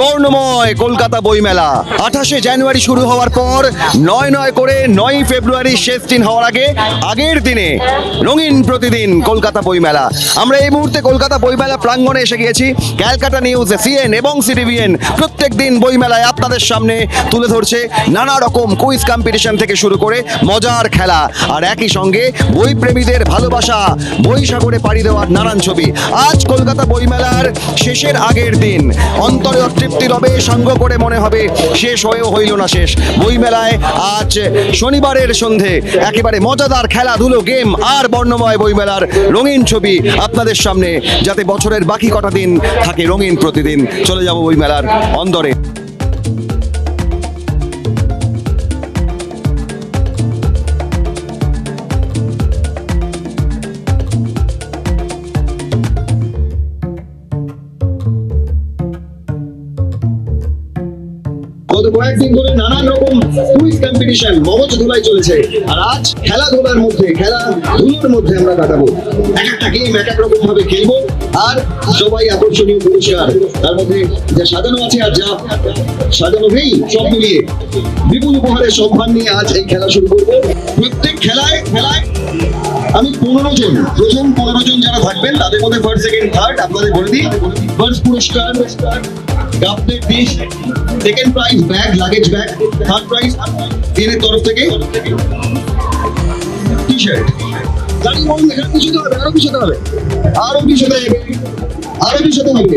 বর্ণময় কলকাতা বইমেলা। আঠাশে জানুয়ারি শুরু হওয়ার পর নয় নয় করে নয় ফেব্রুয়ারি শেষ দিন হওয়ার আগে আগের দিনে রঙিন প্রতিদিন কলকাতা বইমেলা। আমরা এই মুহূর্তে কলকাতা বইমেলা প্রাঙ্গণে এসে গিয়েছি। ক্যালকাটা নিউজ, সিএন এবং সিটিভিএন প্রত্যেক দিন বইমেলায় আপনাদের সামনে তুলে ধরছে নানা রকম কুইজ কম্পিটিশন থেকে শুরু করে মজার খেলা। আর একই সঙ্গে বই প্রেমীদের ভালোবাসা বই সাগরে পাড়ি দেওয়ার নানান ছবি। আজ কলকাতা বইমেলার শেষের আগের দিন। অন্তরে তৃপ্তি রবে সঙ্গ করে মনে হবে। শেষ হয়েও হইল না শেষ। বইমেলায় আজ শনিবারের সন্ধে। একেবারে মজাদার খেলাধুলো গেম আর বর্ণময় বইমেলার রঙিন ছবি আপনাদের সামনে, যাতে বছরের বাকি কটা দিন থাকে রঙিন প্রতিদিন। চলে যাব বইমেলার অন্দরে। গত কয়েকদিন ধরে নানান রকম কুইজ কম্পিটিশন মগজ ধুলাই চলেছে। আর আজ খেলাধুলার মধ্যে, খেলাধুলোর মধ্যে আমরা কাটাবো। এক একটা গেম এক এক রকম ভাবে খেলব, আর সবাই আকর্ষণীয় পুরস্কার। তার মধ্যে যা সাজানো আছে আর যা সাজানো নেই, সব মিলিয়ে বিপুল উপহারের সম্মান নিয়ে আজ এই খেলা শুরু করব। প্রত্যেক খেলায় খেলায় আমি পনেরো জন, প্রথম পনেরো জন যারা থাকবেন, তাদের মধ্যে ফার্স্ট সেকেন্ড থার্ড আপনাদের বলে দিই। ফার্স্ট পুরস্কার cup dish second prize bag luggage bag third prize দিনের তরফ থেকে। টি শার্ট গাড়ি এখানে পিছতে হবে, আরও পিছতে হবে। আরও পিছতে হবে। আরও পিছতে হবে।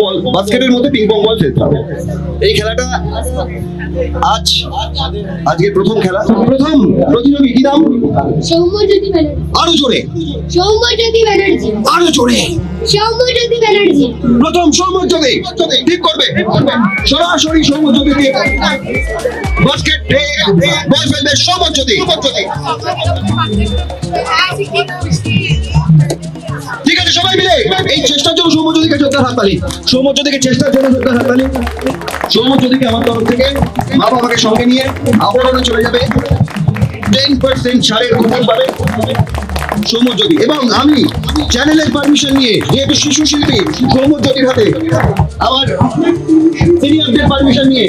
বল বাস্কেটের মধ্যে পিং পং বল খেলতে হবে এই খেলাটা আজ আজকের প্রথম খেলা প্রথম প্রতিযোগী কি নাম সৌম্যজ্যোতি ব্যানার্জি আরও জোরে সৌম্যজ্যোতি ব্যানার্জি আরও জোরে সৌম্যজ্যোতি ব্যানার্জি প্রথম সৌম্যজ্যোতি ঠিক করবে সরাসরি সৌম্যজ্যোতি দিয়ে বাস্কেট বল ফেলবে সৌম্যজ্যোতি আছে সবাই মিলে। এই চেষ্টার জন্য সৌম্যজ্যোতিকে যোদ্ধার হাততালি। সৌম্যজ্যোতিকে চেষ্টার জন্য যোদ্ধার হাততালি। সৌম্যজ্যোতিকে আমার তরফ থেকে মা বাবাকে সঙ্গে নিয়ে আবরণে চলে যাবে। টেন পার্সেন্ট ছাড়ের কুপন পাবে। সৌম্যজ্যোতি এবং আমি চ্যানেলের পারমিশন নিয়ে যেহেতু শিশু শিল্পী সৌম্যজ্যোতির হাতে আমার সিনিয়রদের পারমিশন নিয়ে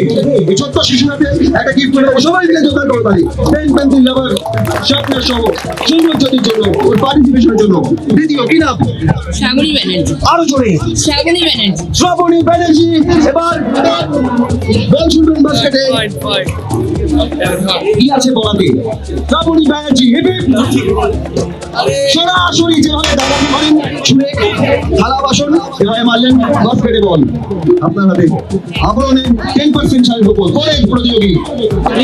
ছোট্ট শিশুর হাতে একটা গিফট করে সবাই মিলে যোগদান করতে পারি পেন পেন্সিল রাবার স্বপ্নের সহ সৌম্যজ্যোতির জন্য ওর পার্টিসিপেশনের জন্য দ্বিতীয় কি নাম শ্রাবণী ব্যানার্জি। আরও জোরে। শ্রাবণী ব্যানার্জি। শ্রাবণী ব্যানার্জি এবার বল শুনবেন বাস্কেটে কি আছে বলাতে? শ্রাবণী ব্যানার্জি হেঁটে সরাসরি যেভাবে দাদাকে মারেন ছুঁড়ে থালা বাসন এভাবে মারলেন বাস্কেটে বল। আপনার হাতে আবরণে টেন পার্সেন্ট ছাড়ের উপর পরের প্রতিযোগী।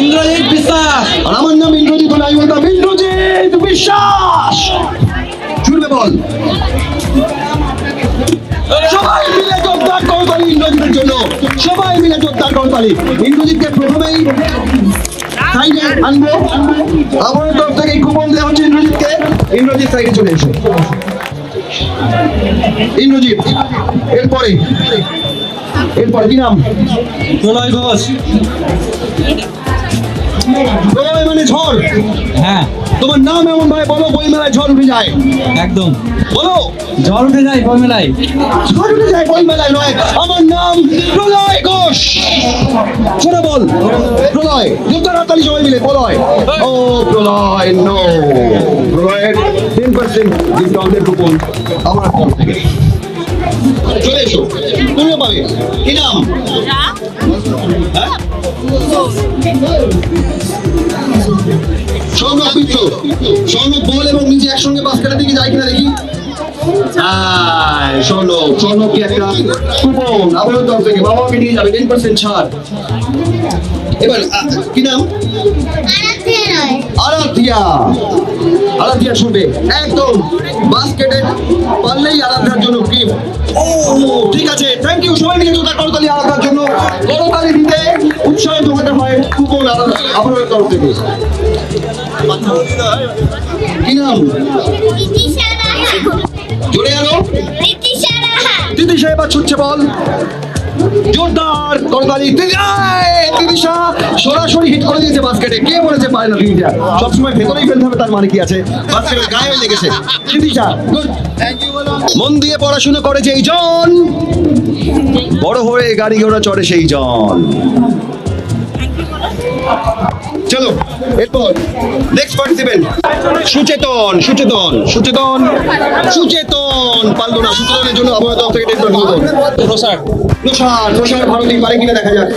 ইন্দ্রজিৎ বিশ্বাস। আর আমার নাম ইন্দ্রজিৎ আমি বলতাম ইন্দ্রজিৎ বিশ্বাস! ছুড়বে বল। সবাই মিলে যোগদান করতালি ইন্দ্রজিতের জন্য। সবাই মিলে যোগদান করতালি। ইন্দ্রজিৎকে প্রথমেই সাইডে আনব। আমার তরফ থেকে কুপন দেওয়া হচ্ছে ইন্দ্রজিৎকে। ইন্দ্রজিৎ সাইডে চলে এসো। ইন্দ্রজিৎ, এরপরে। এরপরে কি নাম? প্রণয় ঘোষ। প্রলয় মানে ঝড়। হ্যাঁ। তোমার নাম এমন ভাবে বলো বই মেলায় ঝড় উঠে যায়। একদম। বলো। জল উঠে যায় বই মেলায় ঝড় উঠে যায় বই মেলায় নয় আমার নাম প্রলয় ঘোষ। শোনা বল প্রলয় যোদ্ধার হাতালি সবাই মিলে প্রলয়। ও প্রলয় নো প্রলয়ের টেন পার্সেন্ট ডিসকাউন্টের কুপন আমার তরফ থেকে। চলে এসো। তুমিও পাবে। কি নাম? হ্যাঁ? সৌরভ মিত্র। সৌরভ বল এবং নিচে একসঙ্গে বাস্কেটের দিকে যায় কিনা দেখি। হ্যাঁ সৌরভ। সৌরভকে একটা কুপন আপনার তরফ থেকে বাবাকে নিয়ে যাবে। টেন পার্সেন্ট ছাড়। এবার কি নাম? আরাধ্যা। আরাধ্যা শুনবে। একদম বাস্কেটে পারলেই আরাধ্যার জন্য গিফট ও ঠিক আছে। থ্যাংক ইউ সবাই মিলে জোটা করতালি আরাধ্যার জন্য। করতালি দিতে উৎসাহ জোগাতে হয় কুপন আপনার তরফ থেকে। কি নাম? জোরে রাহা। দিদি সাহেব ছুটছে বল। জোরদার করতালি তিরিশা সরাসরি হিট করে দিয়েছে বাস্কেটে। কে বলেছে পারে না তিরিশা সবসময় ভেতরেই ফেলতে হবে, তার মানে কি আছে? বাস্কেটের গায়ে লেগেছে। তিরিশা মন দিয়ে পড়াশোনা করে যেই জন। বড় হয়ে গাড়ি ঘোড়া চড়ে সেই জন। চলো। এরপর নেক্সট পার্টিসিপেন্ট সুচেতন সুচেতন সুচেতন সুচেতন। পারল না সুচেতনের জন্য আবহাওয়া তরফ থেকে টেন্ট করব প্রসাদ। প্রসাদ ভারতী পারে কিনা দেখা যাক।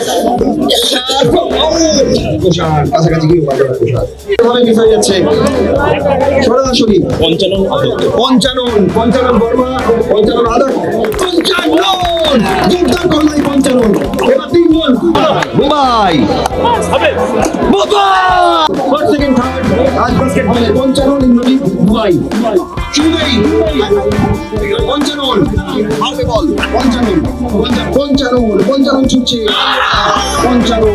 প্রসাদ কাছাকাছি গিয়ে পারল এভাবে মিস হয়ে যাচ্ছে। সরাসরি পঞ্চানন পঞ্চানন পঞ্চানন বর্মা পঞ্চানন আদর পঞ্চানন! যোগদান পঞ্চানন। এবার তিনজন বুবাই পঞ্চানন ইন্দ্রজিৎ বুবাই চুবেই পঞ্চানন হাতে বল পঞ্চানন পঞ্চা- পঞ্চানন পঞ্চানন ছুটছে পঞ্চানন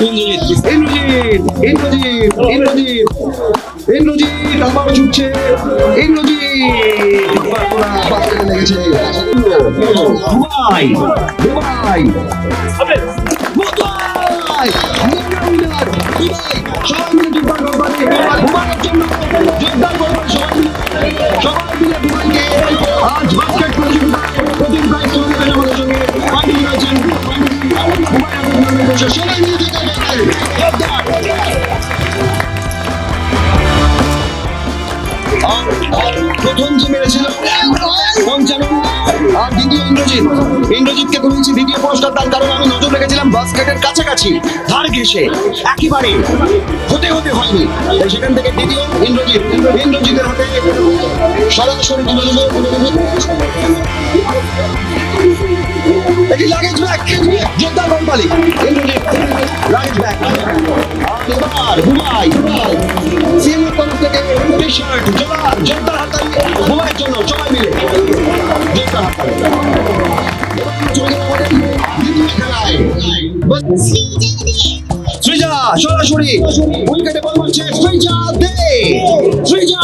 ইন্দ্রজিৎ ইন্দ্রজিৎ ইন্দ্রজিৎ ইন্দ্রজিৎ ইন্দ্রজিৎ আবারও ছুটছে ইন্দ্রজিৎ বাঁকুড়া বাস্কেটে ইন্দ্রজিৎ ইন্দ্রজিৎকে তুলেছি দ্বিতীয় পুরস্কার তার কারণ আমি নজর রেখেছিলাম বাস্কেটের কাছাকাছি, ধার ঘেসে একেবারে হতে হতে হয়নি। সেখান থেকে দ্বিতীয় ইন্দ্রজিৎ। ইন্দ্রজিতের হাতে সরাসরি তুলে দেবে এটি লাগেজ কোম্পানি ইন্দ্রজিৎ ব্যাক এবার হুমাই সিএমের তরফ থেকে টি শার্ট হাতালি হুমাইয়ের জন্য সবাই মিলে যোদ্ধার হাতালি সৃজা সরাসরি উইকেটে বল মারছে সৃজা দে সৃজা!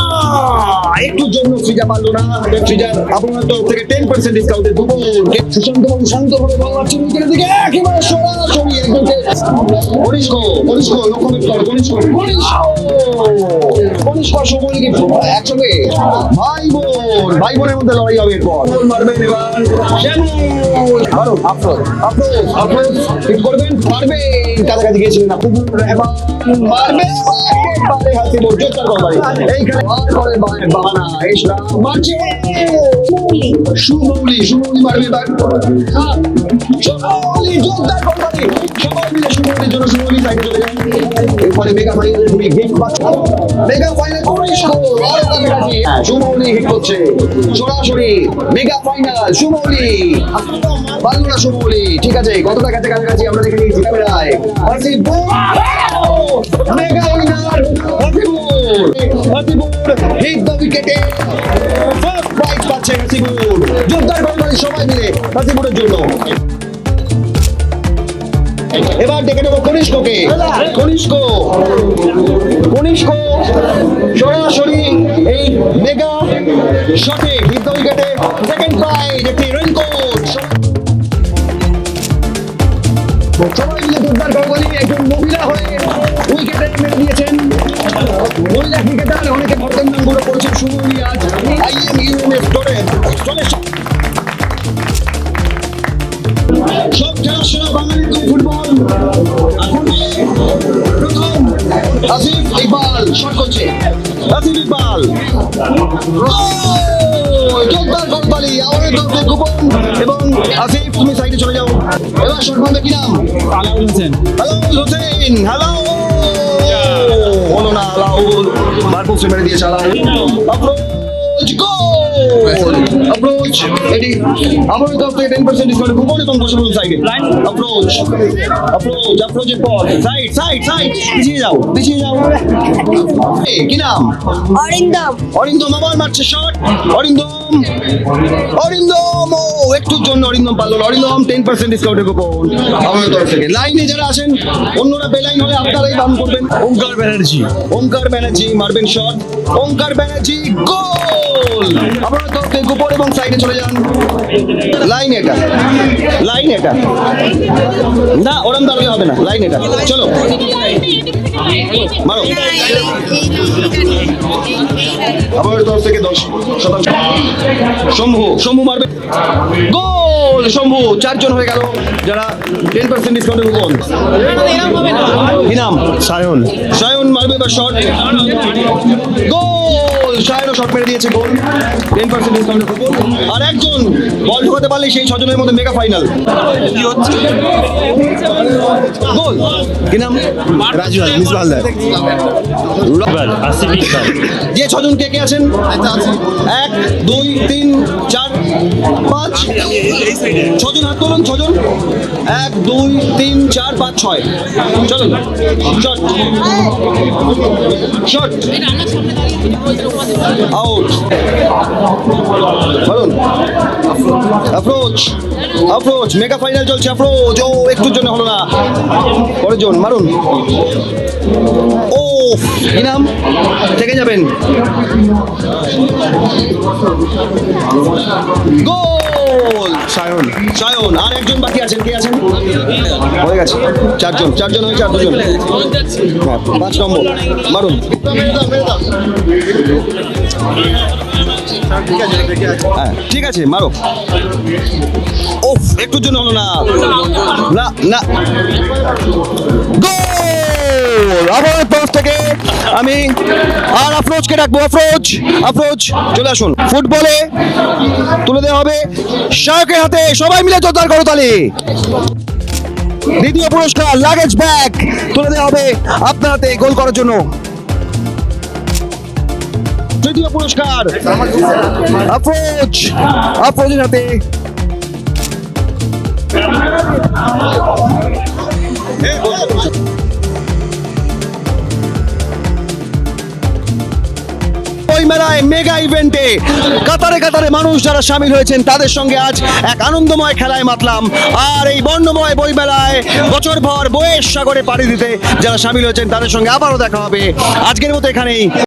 একটু জন্য সৃজা পারল না। সৃজার আপনার তরফ থেকে টেন পার্সেন্ট ডিসকাউন্টে দুটো সুশান্ত বাবু শান্ত ভাবে বল মারছে উইকেটের দিকে। একেবারে সরাসরি একদমকে কনিষ্ক কনিষ্ক লক্ষ্য কর কনিষ্ক। কনিষ্ক! কনিষ্ক সময় একসঙ্গে ভাই বোন ভাই বোনের মধ্যে লড়াই হবে এরপর। বল মারবেন এবার। মারো আফরোজ আফরোজ আফরোজ। ঠিক করবেন? পারবেন কাছাকাছি গিয়েছিলেন না। পুকুর এবার মারবে একেবারে বল জোরদার করবারে এইখানে। করে বা- বাহানা এসরা মারছে সুমৌলি সুমৌলি মারবে এবার সুমৌলি জোরদার করবারে সবাই মিলে সুমৌলির জন্য সুমৌলি সাইডে চলে যায় এরপরে মেগা ফাইনাল তুমি হিট পাচ্ছ মেগা ফাইনাল আর কাছাকাছি সুমৌলি হিট করছে সরাসরি মেগা ফাইনাল সুমৌলি পারল না সুমৌলি ঠিক আছে কতটা কাছে কাছাকাছি আমরা দেখে নিয়েছি ক্যামেরায় mega winner Hasibur Hasibur hit the উইকেটে ফার্স্ট প্রাইজ পাচ্ছে হাসিবুর জোরদার করবেন সবাই মিলে হাসিবুরের জন্য। এবার দেখে নেব কনিষ্ককে। কনিষ্ক কনিষ্ক, সরাসরি এই মেগা শটে হিট উইকেটে সেকেন্ড প্রাইজ একটি রেনকোট সবাই মিলে জোরদার করবেন একজন মহিলা হয়ে উইকেটে মেরে দিয়েছেন মহিলা ক্রিকেটার অনেকে করেছেন আইএম ইউএনএস সব খেলা সেরা বাঙালির ফুটবল প্রথম আসিফ ইকবাল শট করছে। আসিফ ইকবাল। জোরদার আমাদের এবং আসিফ তুমি সাইডে চলে যাও। এবার শট মারবে কি নাম? আলাউল হোসেন। হ্যালো হোসেন হ্যালো না আলাউল মারপুস মেরে দিয়ে আলাউল অ্যাপ্রোচ গোল অ্যাপ্রোচ এটি আমার তরফ থেকে টেন পার্সেন্ট ডিসকাউন্ট কুপন এবং বসে বলুন সাইডে অ্যাপ্রোচ অ্যাপ্রোচ অ্যাপ্রোচের পর সাইড সাইড সাইড পিছিয়ে যাও পিছিয়ে যাও। এ, কি নাম? অরিন্দম। অরিন্দম আবার মারছে শট অরিন্দম। অরিন্দম ও একটুর জন্য অরিন্দম পারল অরিন্দম টেন পার্সেন্ট ডিসকাউন্টের কুপন আমাদের তরফ থেকে। লাইনে যারা আসেন অন্যরা বেলাইন হলে আপনারাই দান করবেন। ওঙ্কার ব্যানার্জি ওঙ্কার ব্যানার্জি মারবেন শট ওঙ্কার ব্যানার্জি গোল আপনারা তরফে গোপর এবং সাইডে চলে যান। লাইন এটা। লাইন এটা। না ওরম দাঁড়িয়ে হবে না। লাইন এটা। চলো। মারো। আমার তরফ থেকে দশ শতাংশ। শম্ভু শম্ভু মারবে। গোল! শম্ভু চারজন হয়ে গেল। যারা টেন পার্সেন্ট ডিসকাউন্টের কুপন কি নাম সায়ন। সায়ন মারবে এবার শট গোল! সায়নও শট মেরে দিয়েছে গোল। টেন পার্সেন্ট ডিসকাউন্টের কুপন আর একজন বল ঢোকাতে পারলে সেই ছজনের মধ্যে মেগা ফাইনাল গোল। কি নাম? রাজু মিসবাহ হালদার এবার আশি পিক্সেল যে ছজন কে কে আছেন? এক দুই তিন চার পাঁচ। ছজন হাত তুলুন ছজন। এক দুই তিন চার পাঁচ ছয়। চলুন। শট শট আউট বলুন অ্যাপ্রোচ অ্যাপ্রোচ মেগা ফাইনাল চলছে অ্যাপ্রোচ ও, একটুর জন্য হলো না। পরের জন, মারুন। ও ইনাম নাম থেকে যাবেন। গোল সায়ন। সায়ন আর একজন বাকি আছেন? কে আছেন? হয়ে গেছে। চারজন চারজন হয়েছে আর দুজন। হ্যাঁ, পাঁচ নম্বর। মারুন। হ্যাঁ ঠিক আছে মারো। ওফ একটু জন্য হলো না। না না। গোল! আমার তরফ থেকে আমি আর আফরোজকে ডাকবো। আফরোজ আফরোজ, চলে আসুন। ফুটবলে তুলে দেওয়া হবে শায়কের হাতে। সবাই মিলে জোরদার করো তালি দ্বিতীয় পুরস্কার লাগেজ ব্যাগ তুলে দেওয়া হবে আপনার হাতে গোল করার জন্য। তৃতীয় পুরস্কার, আফরোজ, আফরোজের হাতে। ওই মেলায় মেগা ইভেন্টে কাতারে কাতারে মানুষ যারা সামিল হয়েছেন, তাদের সঙ্গে আজ এক আনন্দময় খেলায় মাতলাম। আর এই বর্ণময় বই মেলায় বছর ভর বইয়ের সাগরে পাড়ি দিতে যারা সামিল হয়েছেন, তাদের সঙ্গে আবারও দেখা হবে। আজকের মতো এখানেই।